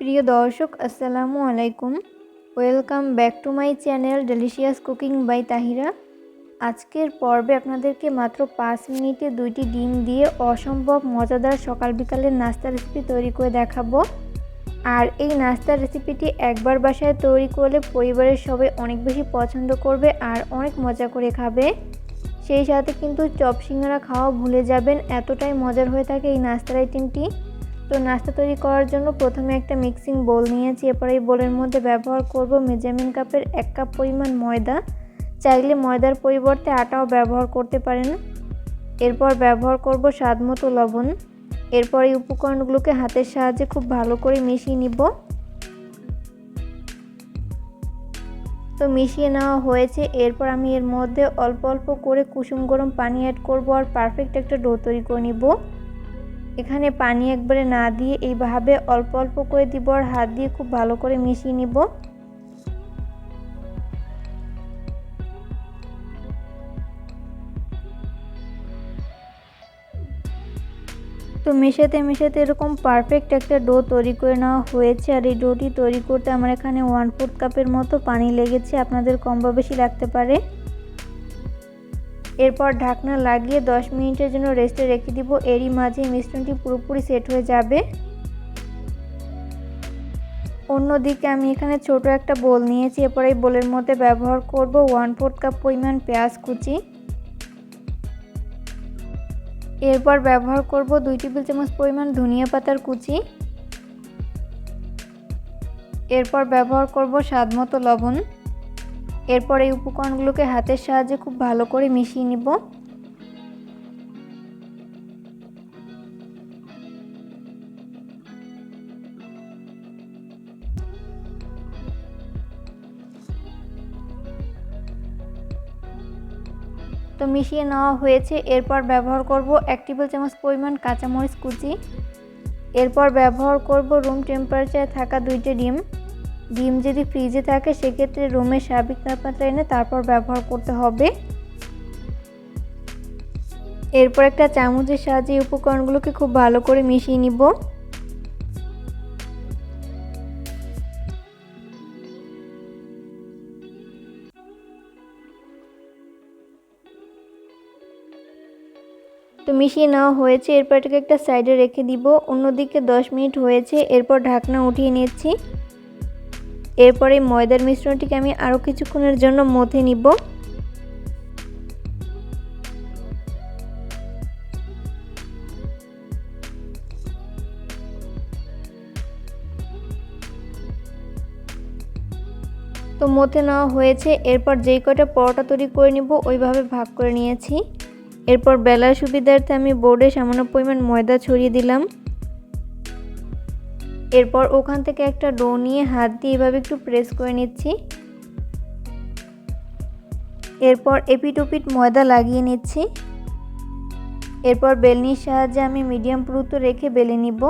প্রিয় দর্শক, আসসালামু আলাইকুম। Welcome back to my channel delicious cooking by Tahira আজকের পর্বে আপনাদেরকে মাত্র পাঁচ মিনিটে দুইটি ডিম দিয়ে অসম্ভব মজাদার সকাল বিকালের নাস্তা রেসিপি তৈরি করে দেখাবো। আর এই নাস্তার রেসিপিটি একবার বাসায় তৈরি করলে পরিবারের সবাই অনেক বেশি পছন্দ করবে আর অনেক মজা করে খাবে। সেই সাথে কিন্তু চপ সিঙ্গারা খাওয়া ভুলে যাবেন, এতটাই মজার হয়ে থাকে এই নাস্তার আইটেমটি তো নাস্তা তৈরি করার জন্য প্রথমে একটা মিক্সিং বোল নিয়েছি। এরপর এই বোলের মধ্যে ব্যবহার করব মেজারমেন্ট কাপের এক কাপ পরিমাণ ময়দা। চাইলে ময়দার পরিবর্তে আটাও ব্যবহার করতে পারেন। এরপর ব্যবহার করব স্বাদ মতো লবণ। এরপর এই উপকরণগুলোকে হাতের সাহায্যে খুব ভালো করে মিশিয়ে নিব। তো মিশিয়ে নেওয়া হয়েছে। এরপর আমি এর মধ্যে অল্প অল্প করে কুসুম গরম পানি অ্যাড করব আর পারফেক্ট একটা ডো তৈরি করে নিব। এখানে পানি একবারে না দিয়ে এইভাবে অল্প অল্প করে দিব আর হাত দিয়ে খুব ভালো করে মিশিয়ে নিব। তো মেশাতে মেশাতে এরকম পারফেক্ট একটা ডো তৈরি করে নেওয়া হয়েছে আর এই ডোটি তৈরি করতে আমার এখানে ওয়ান ফোর্থ কাপের মতো পানি লেগেছে। আপনাদের কম বা বেশি লাগতে পারে। এরপর ঢাকনা লাগিয়ে 10 মিনিটের জন্য রেস্টে রেখে দিব। এরই মাঝে মিশ্রণটি পুরোপুরি সেট হয়ে যাবে। অন্যদিকে আমি এখানে ছোট একটা বোল নিয়েছি। এরপর এই বোলের মধ্যে ব্যবহার করব ওয়ান ফোর্থ কাপ পরিমাণ পেঁয়াজ কুচি। এরপর ব্যবহার করব দুই টেবিল চামচ পরিমাণ ধনিয়া পাতার কুচি। এরপর ব্যবহার করব স্বাদ মতো লবণ। এরপর এই উপকরণগুলোকে হাতের সাহায্যে খুব ভালো করে মিশিয়ে নিব। তো মিশিয়ে নেওয়া হয়েছে। এরপর ব্যবহার করব এক টেবিল চামচ পরিমাণ কাঁচামরিচ কুচি। এরপর ব্যবহার করব রুম টেম্পারেচারে থাকা দুইটা ডিম। ডিম যদি ফ্রিজে থাকে, সেক্ষেত্রে রুমের স্বাভাবিক তাপমাত্রা এনে তারপর ব্যবহার করতে হবে। এরপর একটা চামচের সাহায্যে উপকরণগুলোকে খুব ভালো করে মিশিয়ে নিব। তো মিশিয়ে নেওয়া হয়েছে, এরপর এটাকে একটা সাইডে রেখে দিব। অন্যদিকে 10 মিনিট হয়েছে, এরপর ঢাকনা উঠিয়ে নিচ্ছি। এরপরে ময়দার মিশ্রণটিকে আমি আরও কিছুক্ষণের জন্য মথে নিব। তো মথে নেওয়া হয়েছে, এরপর যেই কটা পরোটা তৈরি করে নিব ওইভাবে ভাগ করে নিয়েছি। এরপর বেলার সুবিধার্থে আমি বোর্ডে সামান্য পরিমাণ ময়দা ছড়িয়ে দিলাম। এরপর ওখান থেকে একটা ডো নিয়ে হাত দিয়ে এভাবে একটু প্রেস করে নিচ্ছি। এরপর এপিটোপিট ময়দা লাগিয়ে নিচ্ছি। এরপর বেলনির সাহায্যে আমি মিডিয়াম পুরুত্ব রেখে বেলে নিব।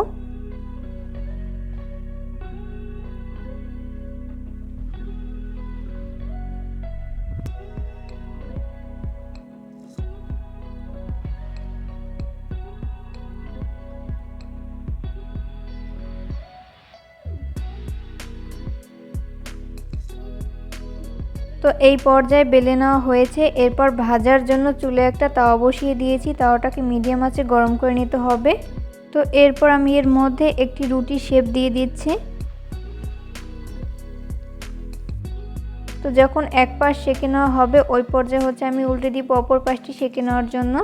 তো এই পর্যায়ে বেলে নেওয়া হয়েছে। এরপর ভাজার জন্য চুলে একটা তাওয়া বসিয়ে দিয়েছি। তাওয়াটাকে মিডিয়াম আঁচে গরম করে নিতে হবে। তো এরপর আমি এর মধ্যে একটি রুটি শেপ দিয়ে দিচ্ছি। তো যখন এক পাশ সেঁকে নেওয়া হবে, ওই পর্যায়ে হচ্ছে আমি উল্টে দিব অপর পাশটি সেঁকে নেওয়ার জন্য।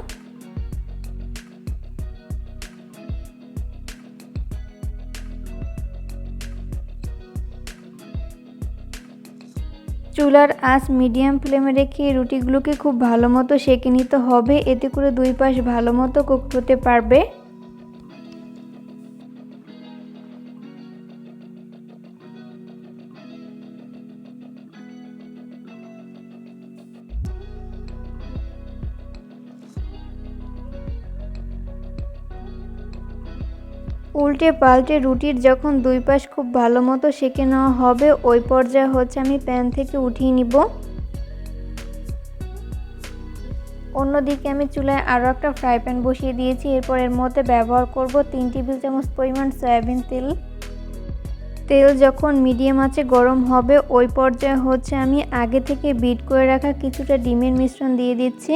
চুলার আঁচ মিডিয়াম ফ্লেমে রেখে রুটিগুলোকে খুব ভালো মতো সেঁকে নিতে হবে। এতে করে দুই পাশ ভালো মতো কুক হতে পারবে। উল্টে পাল্টে রুটির যখন দুই পাশ খুব ভালো মতো সেঁকে নেওয়া হবে, ওই পর্যায়ে হচ্ছে আমি প্যান থেকে উঠিয়ে নিব। অন্যদিকে আমি চুলায় আরও একটা ফ্রাই প্যান বসিয়ে দিয়েছি। এরপর এর মধ্যে ব্যবহার করব তিন টেবিল চামচ পরিমাণ সয়াবিন তেল। তেল যখন মিডিয়াম আছে গরম হবে, ওই পর্যায়ে হচ্ছে আমি আগে থেকে বিট করে রাখা কিছুটা ডিমের মিশ্রণ দিয়ে দিচ্ছি।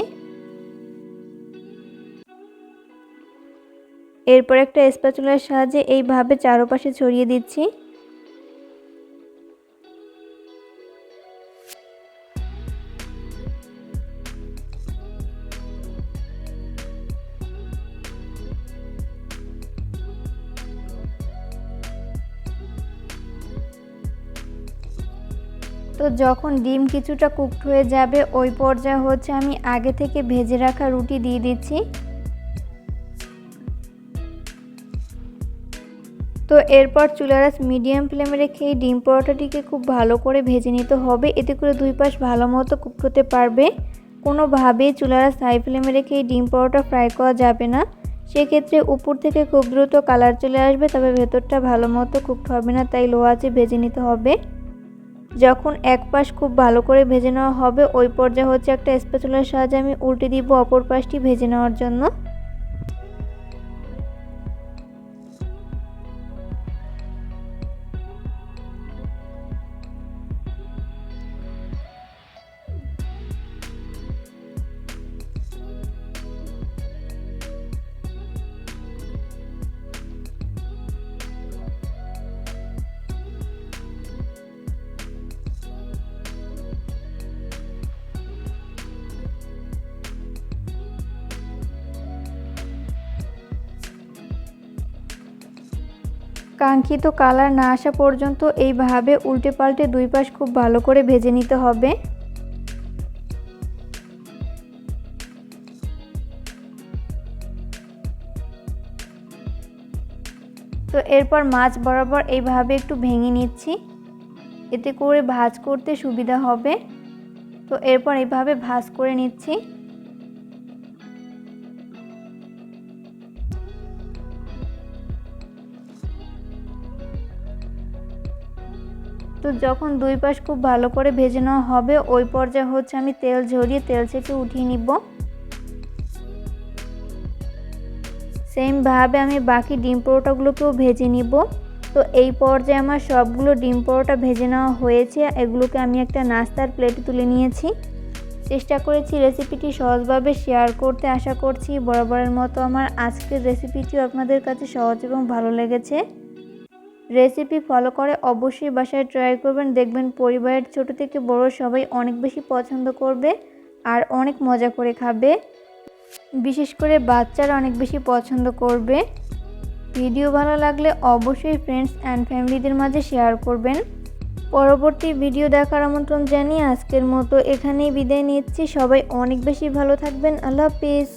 এরপর একটা স্প্যাচুলার সাহায্যে এইভাবে চারপাশে ছড়িয়ে দিচ্ছি। তো যখন ডিম কিছুটা কুকড হয়ে যাবে, ওই পর্যায়ে হচ্ছে আমি আগে থেকে ভেজে রাখা রুটি দিয়ে দিচ্ছি। তো এরপর চুলারাস মিডিয়াম ফ্লেমে রেখে এই ডিম পরোটাটিকে খুব ভালো করে ভেজে নিতে হবে। এতে করে দুই পাশ ভালো মতো কুক হতে পারবে। কোনোভাবেই চুলারাস হাই ফ্লেমে রেখে এই ডিম পরোটা ফ্রাই করা যাবে না। সেক্ষেত্রে উপর থেকে খুব দ্রুত কালার চলে আসবে, তবে ভেতরটা ভালো মতো কুকড হবে না, তাই লো ভেজে নিতে হবে। যখন এক পাশ খুব ভালো করে ভেজে নেওয়া হবে, ওই পর্যায়ে হচ্ছে একটা স্পেচুলার সাহায্যে আমি উল্টে দিব অপর পাশটি ভেজে নেওয়ার জন্য। কাঙ্ক্ষিত কালার না আসা পর্যন্ত এইভাবে উল্টে পাল্টে দুই পাশ খুব ভালো করে ভেজে নিতে হবে। তো এরপর মাছ বরাবর এইভাবে একটু ভেঙে নিচ্ছি। এতে করে ভাজ করতে সুবিধা হবে। তো এরপর এইভাবে ভাজ করে নিচ্ছি। তো যখন দুই পাশ খুব ভালো করে ভেজে নেওয়া হবে, ওই পর্যায়ে হচ্ছে আমি তেল ঝরিয়ে তেল থেকে উঠিয়ে নিব। সেমভাবে আমি বাকি ডিম পরোটাগুলোকেও ভেজে নিব। তো এই পর্যায়ে আমার সবগুলো ডিম পরোটা ভেজে নেওয়া হয়েছে। এগুলোকে আমি একটা নাস্তার প্লেটে তুলে নিয়েছি। চেষ্টা করেছি রেসিপিটি সহজভাবে শেয়ার করতে। আশা করছি বরাবরের মতো আমার আজকের রেসিপিটিও আপনাদের কাছে সহজ এবং ভালো লেগেছে। রেসিপি ফলো করে অবশ্যই বাসায় ট্রাই করবেন। দেখবেন পরিবারের ছোট থেকে বড় সবাই অনেক বেশি পছন্দ করবে আর অনেক মজা করে খাবে। বিশেষ করে বাচ্চারা অনেক বেশি পছন্দ করবে। ভিডিও ভালো লাগলে অবশ্যই ফ্রেন্ডস অ্যান্ড ফ্যামিলিদের মাঝে শেয়ার করবেন। পরবর্তী ভিডিও দেখার আমন্ত্রণ জানিয়ে আজকের মতো এখানেই বিদায় নিচ্ছি। সবাই অনেক বেশি ভালো থাকবেন। আল্লাহ হাফিজ।